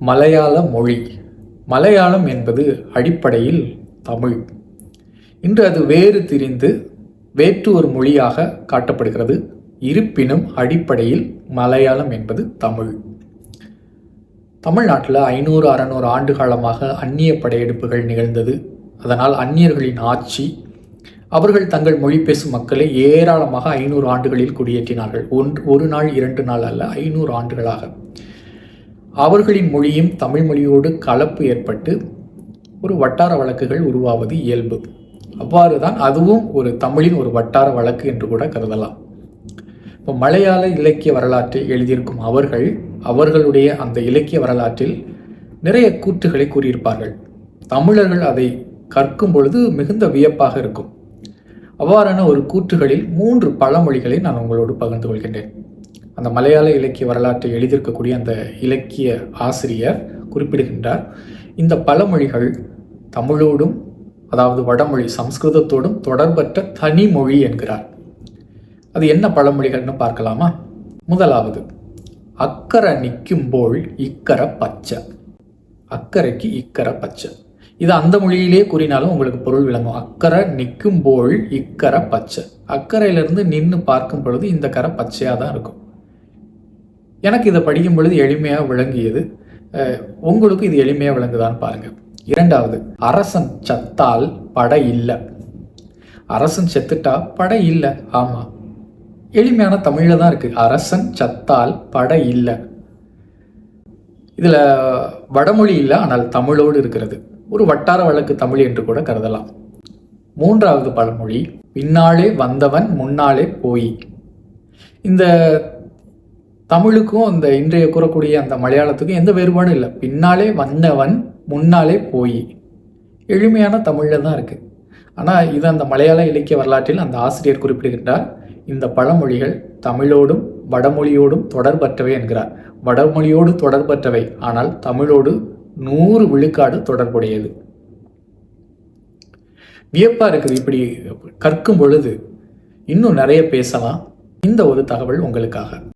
மலையாள மொழி. மலையாளம் என்பது அடிப்படையில் தமிழ். இன்று அது வேறு திரிந்து வேற்று ஒரு மொழியாக காட்டப்படுகிறது. இருப்பினும் அடிப்படையில் மலையாளம் என்பது தமிழ். தமிழ்நாட்டில் ஐநூறு அறநூறு ஆண்டு காலமாக அந்நிய படையெடுப்புகள் நிகழ்ந்தது. அதனால் அந்நியர்களின் ஆட்சி அவர்கள் தங்கள் மொழி பேசும் மக்களை ஏராளமாக ஐநூறு ஆண்டுகளில் குடியேற்றினார்கள். ஒன்று ஒரு நாள் இரண்டு நாள் அல்ல ஐநூறு ஆண்டுகளாக. அவர்களின் மொழியும் தமிழ் மொழியோடு கலப்பு ஏற்பட்டு ஒரு வட்டார வழக்குகள் உருவாவது இயல்பு. அவ்வாறு தான் அதுவும் ஒரு தமிழின் ஒரு வட்டார வழக்கு என்று கூட கருதலாம். இப்போ மலையாள இலக்கிய வரலாற்றை எழுதியிருக்கும் அவர்கள் அவர்களுடைய அந்த இலக்கிய வரலாற்றில் நிறைய கூற்றுகளை கூறியிருப்பார்கள். தமிழர்கள் அதை கற்கும் பொழுது மிகுந்த வியப்பாக இருக்கும். அவ்வாறான ஒரு கூற்றுகளில் மூன்று பழமொழிகளை நான் உங்களோடு பகிர்ந்து கொள்கின்றேன். அந்த மலையாள இலக்கிய வரலாற்றை எழுதியிருக்கக்கூடிய அந்த இலக்கிய ஆசிரியர் குறிப்பிடுகின்றார். இந்த பழமொழிகள் தமிழோடும் அதாவது வடமொழி சம்ஸ்கிருதத்தோடும் தொடர்பற்ற தனி மொழி என்கிறார். அது என்ன பழமொழிகள்னு பார்க்கலாமா? முதலாவது அக்கறை நிற்கும்போல் இக்கரை பச்சை. அக்கறைக்கு இக்கரை பச்சை. இது அந்த மொழியிலே கூறினாலும் உங்களுக்கு பொருள் விளங்கும். அக்கறை நிற்கும்போல் இக்கரை பச்சை. அக்கறையிலிருந்து நின்று பார்க்கும் பொழுது இந்த கரை பச்சையாக தான் இருக்கும். எனக்கு இதை படிக்கும் பொழுது எளிமையாக விளங்கியது. உங்களுக்கு இது எளிமையாக விளங்குதான்னு பாருங்கள் இரண்டாவது அரசன் சத்தால் படை இல்லை. அரசன் செத்துட்டா படை இல்லை. ஆமாம் எளிமையான தமிழில் தான் இருக்குது அரசன் சத்தால் படை இல்லை. இதில் வடமொழி இல்லை ஆனால் தமிழோடு இருக்கிறது. ஒரு வட்டார வழக்கு தமிழ் என்று கூட கருதலாம். மூன்றாவது பழமொழி பின்னாலே வந்தவன் முன்னாலே போய். இந்த தமிழுக்கும் அந்த இன்றைய கூறக்கூடிய அந்த மலையாளத்துக்கும் எந்த வேறுபாடும் இல்லை. பின்னாலே வந்தவன் முன்னாலே போய். எளிமையான தமிழில் தான் இருக்குது ஆனால் இது அந்த மலையாள இலக்கிய வரலாற்றில் அந்த ஆசிரியர் குறிப்பிடுகின்றார். இந்த பழமொழிகள் தமிழோடும் வடமொழியோடும் தொடர்பற்றவை என்கிறார். வடமொழியோடு தொடர்பற்றவை ஆனால் தமிழோடு நூறு விழுக்காடு தொடர்புடையது. வியப்பாக இருக்குது. இப்படி கற்கும் பொழுது இன்னும் நிறைய பேசலாம். இந்த ஒரு தகவல் உங்களுக்காக.